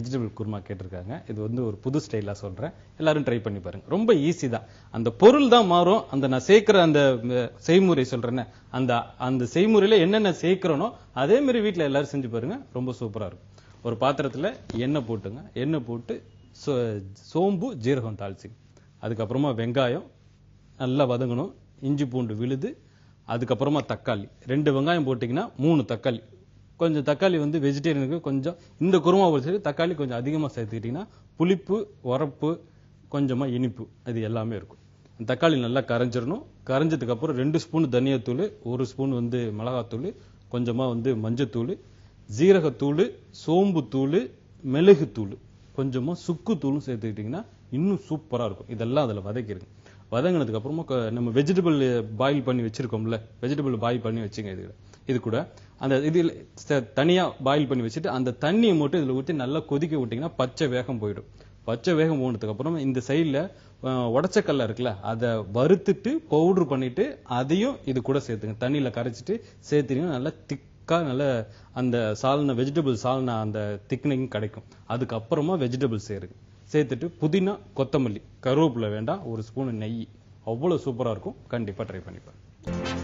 Vegetable kurma கேட்டிருக்காங்க. இது வந்து ஒரு புது ஸ்டைலாக சொல்கிறேன் எல்லாரும் ட்ரை பண்ணி பாருங்க. ரொம்ப ஈஸி தான். அந்த பொருள் தான் மாறும். அந்த நான் சேர்க்குற அந்த செய்முறை சொல்றேன்னு அந்த அந்த செய்முறையில் என்னென்ன சேர்க்குறேனோ அதே மாதிரி வீட்ல எல்லாரும் செஞ்சு பாருங்க. ரொம்ப சூப்பராக இருக்கும். ஒரு பாத்திரத்தில் எண்ணெய் போட்டுங்க. எண்ணெய் போட்டு சோ- சோம்பு ஜீரகம் தாளிச்சிங்க. அதுக்கப்புறமா வெங்காயம் நல்லா வதங்கணும். இஞ்சி பூண்டு விழுது. அதுக்கப்புறமா தக்காளி. ரெண்டு வெங்காயம் போட்டிங்கன்னா மூணு தக்காளி. கொஞ்சம் தக்காளி வந்து வெஜிடேரியனுக்கு கொஞ்சம் இந்த குருமா பொறுத்தவரை தக்காளி கொஞ்சம் அதிகமாக சேர்த்துக்கிட்டிங்கன்னா புளிப்பு உரப்பு கொஞ்சமாக இனிப்பு அது எல்லாமே இருக்கும். தக்காளி நல்லா கரைஞ்சிடணும். கரைஞ்சதுக்கப்புறம் ரெண்டு ஸ்பூன் தனியாத்தூள் ஒரு ஸ்பூன் வந்து மிளகாத்தூள் கொஞ்சமாக வந்து மஞ்சத்தூள் ஜீரகத்தூள் சோம்புத்தூள் மிளகுத்தூள். கொஞ்சமாக சுக்குத்தூளும் சேர்த்துக்கிட்டிங்கன்னா இன்னும் சூப்பராக இருக்கும். இதெல்லாம் அதில் வதக்கிருங்க வதங்கினதுக்கு அப்புறமா நம்ம வெஜிடபிள் பாயில் பண்ணி வச்சுருக்கோம்ல வெஜிடபிள் பாயில் பண்ணி வச்சுங்க இது இது கூட அந்த இதில் தனியாக பாயில் பண்ணி வச்சுட்டு அந்த தண்ணியை மட்டும் இதில் ஊற்றி நல்லா கொதிக்க விட்டிங்கன்னா பச்சை வேகம் போயிடும். பச்சை வேகம் போனதுக்கு அப்புறம் இந்த உடச்ச உடச்சக்கல்ல இருக்குல்ல அதை வறுத்துட்டு பவுடர் பண்ணிட்டு அதையும் இது கூட சேர்த்துங்க. தண்ணியில் கரைச்சிட்டு சேர்த்தீங்கன்னா நல்லா திக்காக நல்ல அந்த சால்னா வெஜிடபிள் சால்னா அந்த திக்னிங் கிடைக்கும். அதுக்கப்புறமா வெஜிடபிள் சேருங்க சேர்த்துட்டு புதினா கொத்தமல்லி கருவேப்பிலை வேண்டாம் ஒரு ஸ்பூன் நெய். அவ்வளோ சூப்பராக இருக்கும். கண்டிப்பாக ட்ரை பண்ணிப்பேன்